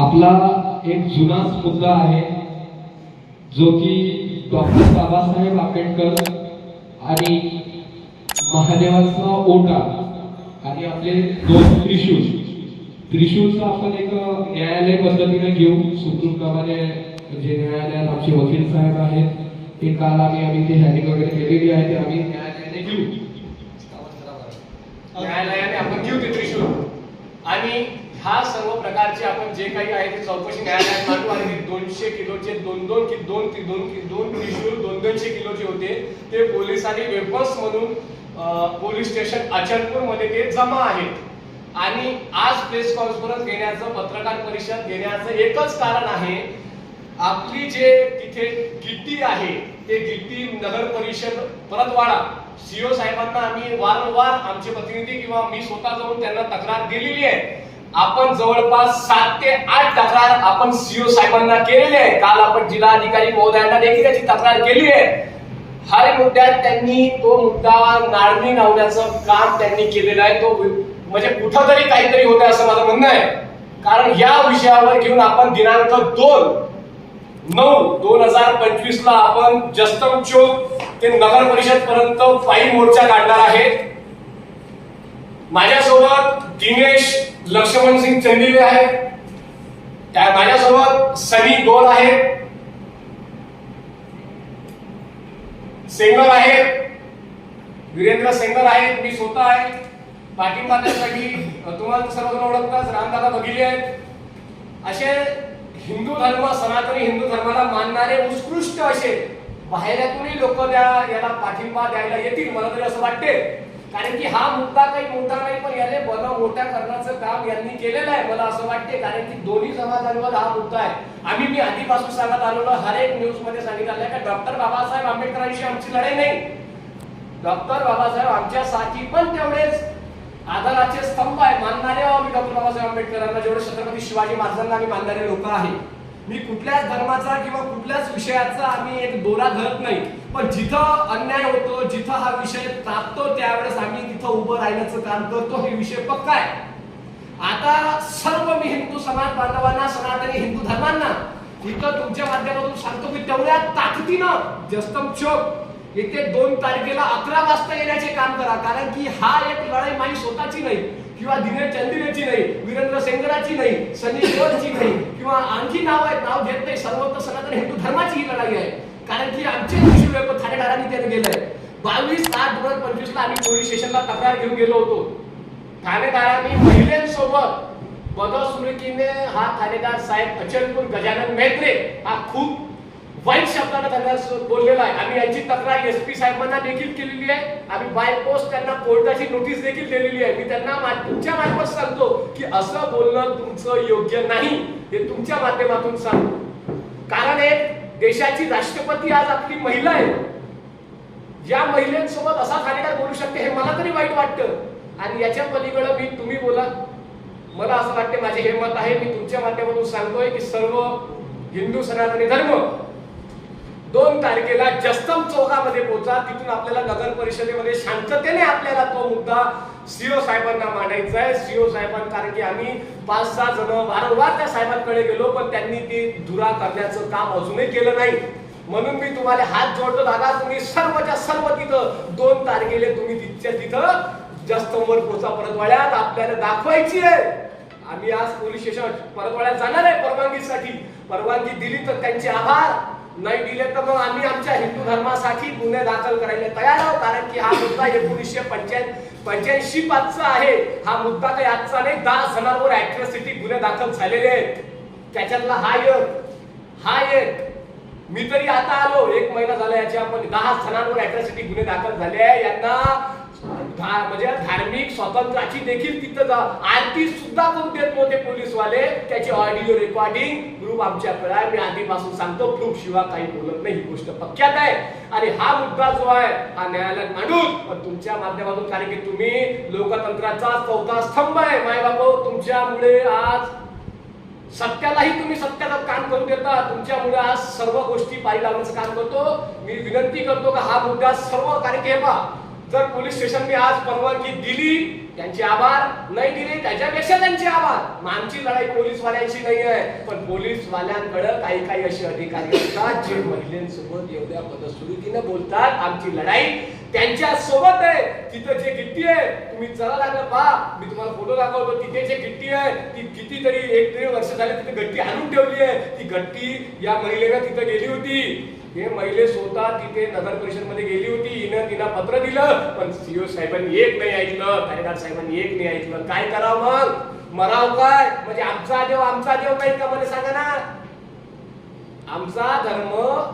आपला एक जुनाच मुद्दा आहे जो की डॉक्टर बाबासाहेब आंबेडकर आणि महादेवाचा ओटा आणि आपले दोन त्रिशूळ. त्रिशूळचा आपण एक न्यायालय पद्धतीने घेऊ. सुखरूपप्रमाणे जे न्यायालयात आमचे वकील साहेब आहेत ते काल आम्ही आम्ही ते हॅडिंग वगैरे केलेली आहे ते आम्ही न्यायालयाने घेऊ. न्यायालयाने आपण घेऊ ते त्रिशूळ. आणि हा सर्व प्रकारचे आपण जे काही आहे ते चौकशी न्यायालयात मांडू आणि दोनशे किलोचे दोन दोन कि दोन कि दोन कि दोन त्रिशूल दोन दोनशे किलोचे होते. ते पोलिसांनी वेपर्स म्हणून पोलीस स्टेशन अचलपूरमध्ये ते जमा आहेत. आणि आज प्रेस कॉन्फरन्स घेण्याचं पत्रकार परिषद घेण्याचं एकच कारण आहे आपली जे तिथे गिट्टी आहे ते गिट्टी नगर परिषद परतवाडा. सीओ साहेबांना आम्ही वारंवार आमचे प्रतिनिधी किंवा मी स्वतः जाऊन त्यांना तक्रार दिलेली आहे. आपण जवळपास सात ते आठ तक्रार आपण सीओ साहेबांना केलेली आहे काल आपण जिल्हाधिकारी महोदयांना देखील त्याची तक्रार केली आहे. हर मुद्द्यात त्यांनी तो मुद्दा नाळणी लावण्याचं काम त्यांनी केलेलं आहे. तो म्हणजे कुठंतरी काहीतरी होतं असं माझं म्हणणं आहे. कारण या विषयावर घेऊन आपण दिनांक दोन नऊ दोन हजार पंचवीस ला आपण जस्तम चौक ते नगर परिषद पर्यंत पायी मोर्चा काढणार आहे. माझ्यासोबत दिनेश लक्ष्मण सिंग चंदिले आहेत. माझ्यासोबत सनी गोल आहेत. सेंगर आहेत. वीरेंद्र सेंगर आहेत. मी स्वतः आहे. पाठिंबा त्यासाठी तुम्हाला सर्वजण ओळखताच रामदादा बघिले आहेत. असे हिंदू धर्म सनातनी हिंदू धर्माला मानणारे उत्कृष्ट असे बाहेरातूनही लोक त्या याला पाठिंबा द्यायला येतील मला तरी असं वाटते. कारण की हा मुद्दा काही बन करण्याचं काम यांनी केलेलं आहे. मला असं वाटते कारण की दोन्ही समाजांवर हा मुद्दा आहे. आम्ही मी आधीपासून सांगत आलेलो हर एक न्यूजमध्ये सांगितलं की डॉक्टर बाबासाहेब आंबेडकरांशी आमची लढाई नाही. डॉक्टर बाबासाहेब आमच्यासाठी पण तेवढेच आधाराचे स्तंभ आहे. मानणारे आम्ही डॉक्टर बाबासाहेब आंबेडकरांना. जेवढे छत्रपती शिवाजी महाराजांना आम्ही मानणारे लोक आहे. मी कुठल्याच धर्माचा किंवा कुठल्याच विषयाचा आम्ही एक दोरा धरत नाही. पण जिथं अन्याय होतो जिथं हा विषय तापतो त्यावेळेस आम्ही तिथं उभं राहण्याचं काम करतो. हे विषय पक्का आहे. आता सर्व मी हिंदू समाज बांधवांना सनातनी हिंदू धर्मांना इथं तुमच्या माध्यमातून सांगतो की तेवढ्या ताकदीनं जस्तम चौक येथे दोन तारखेला अकरा वाजता येण्याचे काम करा. कारण की हा एक लढाई माझी स्वतःची नाही. किंवा दिनेश चंदिरेची नाही वीरेंद्र सेंगराची नाही सनी नाही किंवा आणखी नाव आहेत नाव घेत नाही सर्वत्र सनातन हिंदू धर्माची ही लढाई आहे. कारण की आमचे कृषी ठाणेदारांनी त्याने गेलंय बावीस आठ दोन हजार पंचवीस ला आम्ही पोलीस स्टेशनला तक्रार घेऊन गेलो होतो. ठाणेदारांनी महिलांसोबत बदसुरकीने हा ठाणेदार साहेब अचलपूर गजानन मेत्रे हा खूप वाईट शब्दाने त्यांना बोललेला आहे. आम्ही याची तक्रार एस पी साहेबांना देखील केलेली आहे. आम्ही बाय पोस्ट त्यांना कोर्टाची नोटीस देखील दिलेली आहे. मी त्यांना मा- तुमच्या मार्फत सांगतो की असं बोलणं तुमचं योग्य नाही. हे तुमच्या माध्यमातून सांगतो. कारण एक देशाची राष्ट्रपती आज आपली महिला आहे. या महिलांसोबत असा ठाणेदार बोलू शकते हे मला तरी वाईट वाटतं. आणि याच्या पलीकडे मी तुम्ही बोला. मला असं वाटते माझे हे मत आहे. मी तुमच्या माध्यमातून सांगतोय की सर्व हिंदू सनातनी धर्म दोन तारखेला जस्तम चौकामध्ये पोहोचा. तिथून आपल्याला नगर परिषदेमध्ये शांततेने आपल्याला तो मुद्दा सीओ साहेबांना मांडायचा आहे. सीओ साहेबांना कारण की आम्ही पाच सहा जण वारंवार त्या साहेबांकडे गेलो पण त्यांनी ते धुरा करण्याचं काम अजूनही केलं नाही. म्हणून मी तुम्हाला हात जोडतो दादा तुम्ही सर्वच्या सर्व तिथं दोन तारखेला तुम्ही तिथच्या तिथं जस्तमवर पोचा परतवाड्यात आपल्याला दाखवायची आहे. आम्ही आज पोलीस स्टेशन परतवाड्यात जाणार आहे परवानगीसाठी. परवानगी दिली तर त्यांचे आभार. नाही दिले तर मग आम्ही आमच्या हिंदू धर्मासाठी गुन्हे दाखल करायला तयार आहोत. कारण की हा मुद्दा एकोणीसशे पंच्याऐंशी पाचचा आहे. हा मुद्दा काही आजचा नाही. दहा जणांवर ऍट्रॉसिटी गुन्हे दाखल झालेले आहेत. त्याच्यातला हा एक हा एक. मी तरी आता आलो. एक महिना झाला याच्या आपण दहा जणांवर ऍट्रॉसिटी गुन्हे दाखल झाले आहे. यांना म्हणजे धार्मिक स्वातंत्र्याची देखील तिथं जा आरती सुद्धा करून देत नव्हते पोलीसवाले. त्याची ऑडिओ रेकॉर्डिंग ग्रुप आमच्याकडे आहे मी आधीपासून सांगतो प्रूफ शिवाय काही बोलत नाही ही गोष्ट पक्क्यात आहे. आणि हा मुद्दा जो आहे हा न्यायालयात मांडून पण तुमच्या माध्यमातून कारण की तुम्ही लोकतंत्राचा चौथा स्तंभ आहे माय बाबा तुमच्यामुळे आज सत्यालाही तुम्ही सत्याला काम करून देता. तुमच्यामुळे आज सर्व गोष्टी पारी लावण्याचं काम करतो. मी विनंती करतो का हा मुद्दा सर्व कारण की जर पोलीस स्टेशनने आज परवानगी दिली त्यांचे आभार. नाही दिले त्याच्यापेक्षा त्यांचे आभार. आमची लढाई पोलीसवाल्यांशी नाही आहे. पण पोलीसवाल्यांकडे काही काही असे अधिकारी असतात जे महिलांसोबत एवढ्या पदस्फूर्तीने बोलतात. आमची लढाई त्यांच्यासोबत आहे. तिथं जे गिट्टी आहे तुम्ही चला लागलं पहा. मी तुम्हाला फोटो दाखवतो. तिथे जे गिट्टी आहे ती कितीतरी एक दीड वर्ष झाले तिथे गट्टी आणून ठेवली आहे. ती गट्टी या महिलेनं तिथं गेली होती. हे महिले स्वतः तिथे नगर परिषदमध्ये गेली होती. हिनं तिला पत्र दिलं पण सीओ साहेबांनी एक नाही ऐकलं कार्यकार साहेबांनी एक नाही ऐकलं. काय करावं मग? मराव काय? म्हणजे आमचा देव आमचा देव काही का मला सांगा ना? आमचा धर्म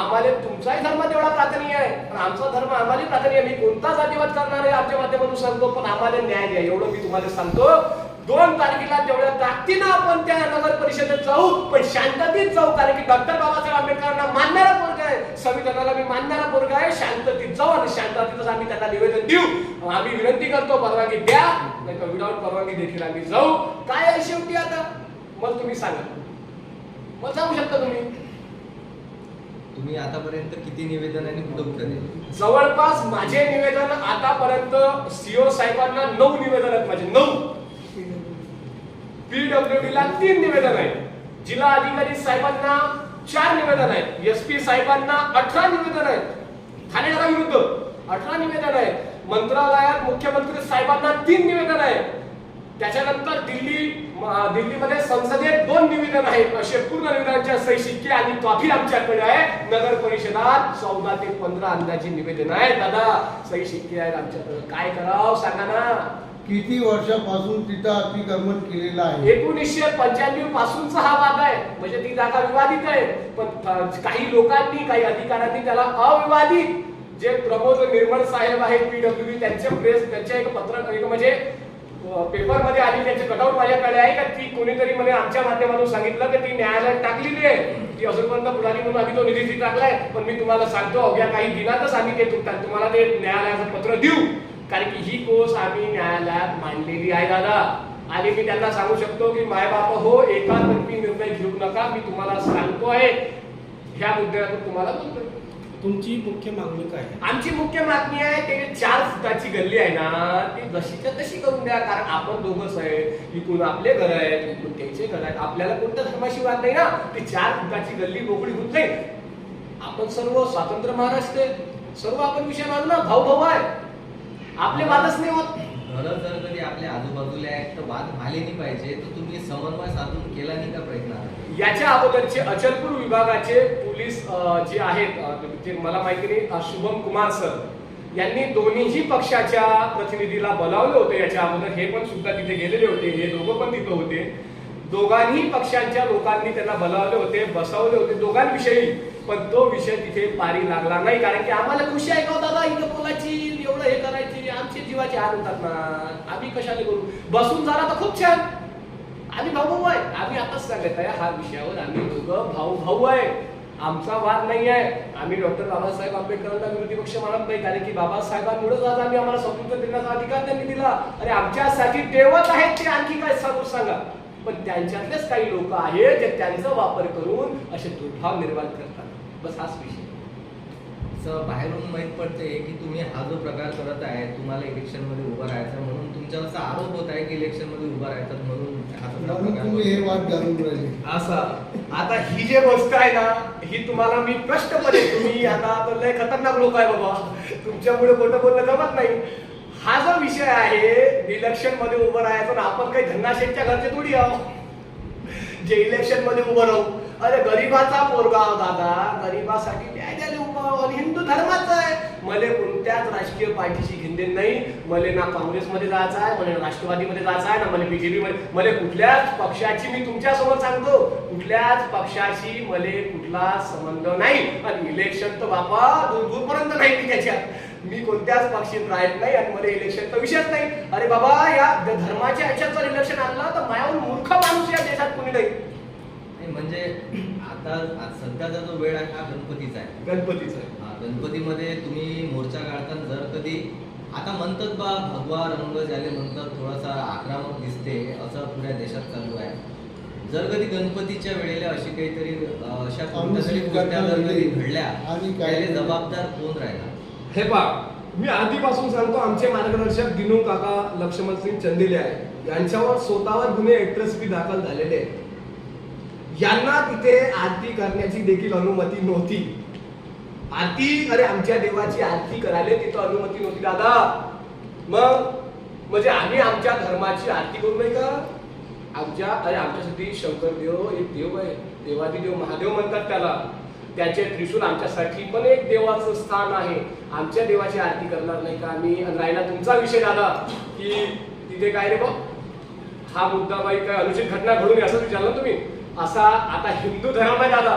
आम्हाला तुमचाही धर्म तेवढा प्राधान्य आहे. पण आमचा धर्म आम्हाला प्राधान्य आहे. मी कोणता जातीवाद करणार आहे आमच्या माध्यमातून सांगतो पण आम्हाला न्याय द्या. एवढं मी तुम्हाला सांगतो. दोन तारखेला तेवढ्या ताकदीनं आपण त्या नगर परिषदेत जाऊ पण शांततेत जाऊ. कारण की डॉक्टर बाबासाहेब आंबेडकरांना मानणारा पोरगा आहे संविधानाला मी मानणारा पोरगा आहे. शांततेत जाऊ आणि शांततेतच आम्ही त्यांना निवेदन देऊ. आम्ही विनंती करतो परवानगी द्या. नाही तर विदाऊट परवानगी देखील आम्ही जाऊ. काय आहे शेवटी आता? मग तुम्ही सांगा. मग सांगू शकता तुम्ही? तुम्ही आतापर्यंत किती निवेदन आणि कुठं कुठं जवळपास माझे निवेदन आतापर्यंत सीओ साहेबांना नऊ निवेदन आहेत माझे. नऊ. पीडब्ल्यूडी ला तीन निवेदन आहेत. जिल्हा अधिकारी साहेबांना चार निवेदन आहेत. एस पी साहेबांना अठरा निवेदन आहेत. ठाणेदाराविरुद्ध अठरा निवेदन आहेत. मंत्रालयात मुख्यमंत्री साहेबांना तीन निवेदन आहेत. त्याच्यानंतर दिल्ली दिल्लीमध्ये संसदेत दोन निवेदन आहेत. असे पूर्ण निवेदनांच्या सही शिक्के आणि कॉफी आमच्याकडे आहे. नगर परिषदात चौदा ते पंधरा अंदाजे निवेदन आहे दादा सही शिक्के आहेत आमच्याकडे. काय करावं? सांगा ना. किती वर्षापासून तिथं अतिक्रमण केलेलं आहे? एकोणीसशे पंच्याण्णव पासूनचा हा वाद आहे. म्हणजे ती जागा विवादित आहे. पण काही लोकांनी काही अधिकाऱ्यांनी त्याला अविवादित जे प्रमोद निर्मळ साहेब आहेत पीडब्ल्यू त्यांचे प्रेस त्यांचे एक पत्रक एक म्हणजे पेपरमध्ये आली त्यांचे कटआउट माझ्याकडे आहे. का ती कोणीतरी मध्ये आमच्या माध्यमातून सांगितलं की ती न्यायालयात टाकलेली आहे. ती अजूनपर्यंत पुढारी म्हणून आम्ही तो निधी टाकलाय. पण मी तुम्हाला सांगतो अवघ्या काही दिनातच आम्ही ते तुम्हाला ते न्यायालयाचं पत्र देऊ. कारण की ही कोस आम्ही न्यायालयात मांडलेली आहे दादा. आणि मी त्यांना सांगू शकतो की मायबाप हो एकातर्फी निर्णय घेऊ नका मी तुम्हाला सांगतो आहे. ह्या मुद्द्यावर तुम्हाला बोलतोय. तुमची मुख्य मागणी काय आहे? आमची मुख्य मागणी आहे ते चार फुटाची गल्ली आहे ना ती जशीच्या तशी करून द्या कारण आपण दोघंच आहे इकडून आपले घर आहेत इकडून त्यांचे घर आहेत. आपल्याला कोणत्या धर्माशी वाद नाही ना ती चार फुटाची गल्ली मोकळी होत नाही. आपण सर्व स्वातंत्र्य महाराष्ट्र. सर्व आपण विषय मानू ना भाऊ भाऊ आहे. आपले वादच नाही. होत घरं जर कधी आपल्या आजूबाजूला आहेत तर वाद झाले नाही पाहिजे तर तुम्ही समन्वय साधून केला नाही का प्रयत्न? याच्या अगोदरचे अचलपूर विभागाचे पोलीस अ, जे आहेत अ, मला माहिती नाही अ, शुभम कुमार सर यांनी दोन्हीही पक्षाच्या प्रतिनिधीला बोलावले होते याच्या अगोदर. हे पण सुद्धा तिथे गेलेले होते हे दोघं पण तिथे होते. दोघांही पक्षांच्या लोकांनी त्यांना बोलावले होते बसवले होते दोघांविषयी. पण तो विषय तिथे पारी लागला नाही कारण की आम्हाला खुशी आहे जीवाचे हाल होतात ना आम्ही कशाने करू? बसून झाला तर खूप छान. आम्ही भाऊ भाऊ आहे. आम्ही आताच सांगत आहे हा विषयावर आम्ही दोघं भाऊ भाऊ आहे. आमचा वाद नाही आहे. आम्ही डॉक्टर बाबासाहेब आंबेडकरांना विरोधी पक्ष मानत नाही. कारण की बाबासाहेबांमुळेच आज आम्ही आम्हाला स्वातंत्र्य देण्याचा अधिकार त्यांनी दिला. आणि आमच्यासाठी देवत आहेत ते आणखी काय सांगू सांगा? पण त्यांच्यातलेच काही लोक आहेत जे त्यांचा वापर करून असे दुर्भाव निर्माण करतात. बस हाच विषय. असं बाहेरून माहीत पडते की तुम्ही हा जो प्रकार करत आहे तुम्हाला इलेक्शनमध्ये उभं राहायचं म्हणून तुमच्यावर असा आरोप होत आहे की इलेक्शनमध्ये उभं राहतात म्हणून हा हे. वाद घालून राहिले. असं. आता ही जे गोष्ट आहे ना ही तुम्हाला मी स्पष्टपणे तुम्ही आता लय खतरनाक लोक आहे बाबा. तुमच्यामुळे खोटं बोलणं जमत नाही. हा जो विषय आहे इलेक्शनमध्ये उभं राहायचं ना आपण काही धन्ना शेठच्या घरचे थोडी आहो जे इलेक्शनमध्ये उभं राहू. अरे गरीबाचा पोरगा आहो दादा. गरीबासाठी हिंदू धर्माचा आहे. मले कोणत्याच राजकीय पार्टीशी घेणे नाही. मले ना काँग्रेसमध्ये जायचं आहे मला राष्ट्रवादीमध्ये जायचं आहे ना मला बीजेपी मध्ये मला कुठल्याच पक्षाची मी तुमच्यासोबत सांगतो. कुठल्याच पक्षाशी मले कुठला संबंध नाही. आणि इलेक्शन तर बापा दूर दूरपर्यंत नाही मी त्याच्यात मी कोणत्याच पक्षीत राहत नाही आणि मला इलेक्शन तर विषयच नाही. अरे बाबा या धर्माच्या ह्याच्यात जर इलेक्शन आणलं तर मायावर मूर्ख माणूस या देशात कोणी नाही, म्हणजे आता आज सध्याचा जो वेळ आहे हा गणपतीचा आहे. गणपतीचं हा, गणपतीमध्ये तुम्ही मोर्चा काढताना जर कधी आता म्हणतात बा भगवा रंग ज्याले म्हणतात थोडासा आक्रमक दिसते असं पुऱ्या देशात चालू आहे. जर कधी गणपतीच्या वेळेला अशी काहीतरी अशा कोणत्या तरी अनुचित गोष्टी जर घटना कधी घडली घडल्या आणि त्याले जबाबदार कोण राहिला? हे पा मी आधीपासून सांगतो आमचे मार्गदर्शक दिनू काका लक्ष्मण सिंग चंदेले आहे यांच्यावर स्वतःवर गुन्हे ऍट्रॉसिटी दाखल झालेले आहेत. यांना तिथे आरती करण्याची देखील अनुमती नव्हती. आरती अरे आमच्या देवाची आरती करायला तिथं अनुमती नव्हती दादा. मग म्हणजे आम्ही आमच्या धर्माची आरती करू नाही का? आमच्या अरे आमच्यासाठी शंकर देव एक देव आहे. देवादी देव महादेव म्हणतात त्याला. त्याचे त्रिशूल आमच्यासाठी पण एक देवाचं स्थान आहे. आमच्या देवाची आरती करणार नाही का आम्ही? राहिला तुमचा विषय दादा की तिथे काय रे बा? हा मुद्दा बाई काय अनुचित घटना घडून असं विचारलं तुम्ही? असा आता हिंदू धर्म आहे दादा.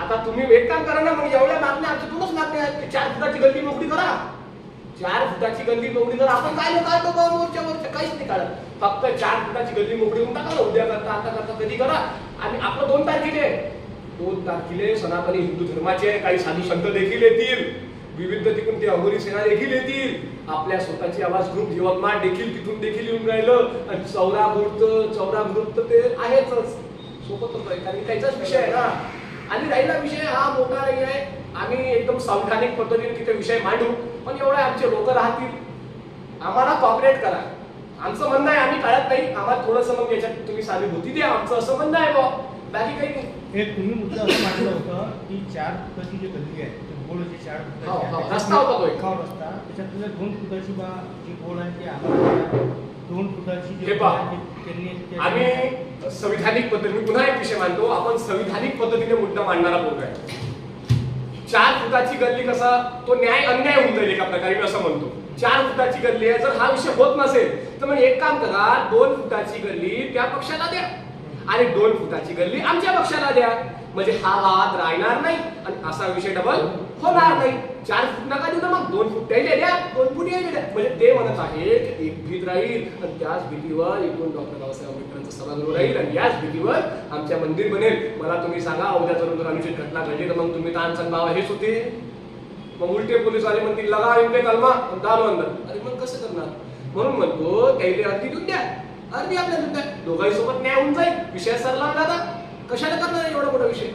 आता तुम्ही एक काम करा ना मग एवढ्या मागण्या आमच्याकडूनच मागण्या आहेत की चार फुटाची गल्ली मोकळी करा. चार फुटाची गल्ली मोकळी करा आपण काय काढतो बा मोर्चा मोर्चा काहीच नाही काढत. फक्त चार फुटाची गल्ली मोकळी होऊन टाका उद्या करता आता करता कधी करा. आणि आपलं दोन तारखेले दोन तारखेले सनातनी हिंदू धर्माचे काही साधू संत देखील येतील. विविध तिकडून ते अघोरी सेना देखील येतील. आपल्या स्वतःची आवाज ग्रुप यवतमाळ देखील तिथून देखील येऊन राहिलं. आणि चौरा ग्रुप चौरा ग्रुप तर ते आहेच सोबतच आहे कारण त्याचाच विषय आहे ना. आणि राहिला विषय हा मोठा नाही आहे. आम्ही एकदम संविधानिक पद्धतीने तिथे विषय मांडू. पण एवढे आमचे लोक राहतील. आम्हाला कॉपरेट करा. आमचं म्हणणं आहे आम्ही काढत नाही. आम्हाला थोडंसं मग याच्यात तुम्ही सहानुभूती द्या. आमचं असं म्हणणं आहे बा बाकी काही नाही. हे तुम्ही मुद्दा असं मांडलं होतं की चार फुटाची जी आहे हो, हो, त्याच्यातलं- रस्ता होता तो एक. हो, रस्ता? त्याच्यातल्या दोन फुटाची बा जी बोळ आहे ती आम्हाला दोन फुटाची जी हे बोळ पहा. आहे ती त्यांनी ते- आम्ही संविधानिक पद्धती मी पुन्हा एक विषय मांडतो. आपण संविधानिक पद्धतीने मुद्दा मांडणारा आहे. चार फुटाची गल्ली कसा तो न्याय अन्याय होऊन जाईल एका प्रकारे मी असं म्हणतो. चार फुटाची गल्ली आहे. जर हा विषय होत नसेल तर मग एक काम करा. दोन फुटाची गल्ली त्या पक्षाला द्या. आणि दोन फुटाची गल्ली आमच्या पक्षाला द्या. म्हणजे हा वाद राहणार नाही आणि असा विषय डबल होणार नाही. चार फूट नका देऊ ना मग दोन फूट द्या. दोन फूट यायला द्या म्हणजे ते म्हणत आहे की एक भीत राहील आणि त्याच भीतीवर एकूण डॉक्टर बाबासाहेब आंबेडकरांचं सभागृह राहील आणि याच भीतीवर आमच्या मंदिर बनेल. मला तुम्ही सांगा उद्या जर जर अनुचित घटना घडली तर मग तुम्ही ताण बाबा हेच होते. मग उलटे पोलीस आले म्हणतील लगा इनके कलमा दारू अंदर अरे मग कसं करणार? म्हणून म्हणतो त्याला अर्धी देऊन द्या. अर्धी आपल्या देऊन द्या. दोघांसोबत न्याय होऊन जाईल. विषय सरला दादा कशाला करणार एवढा मोठा विषय?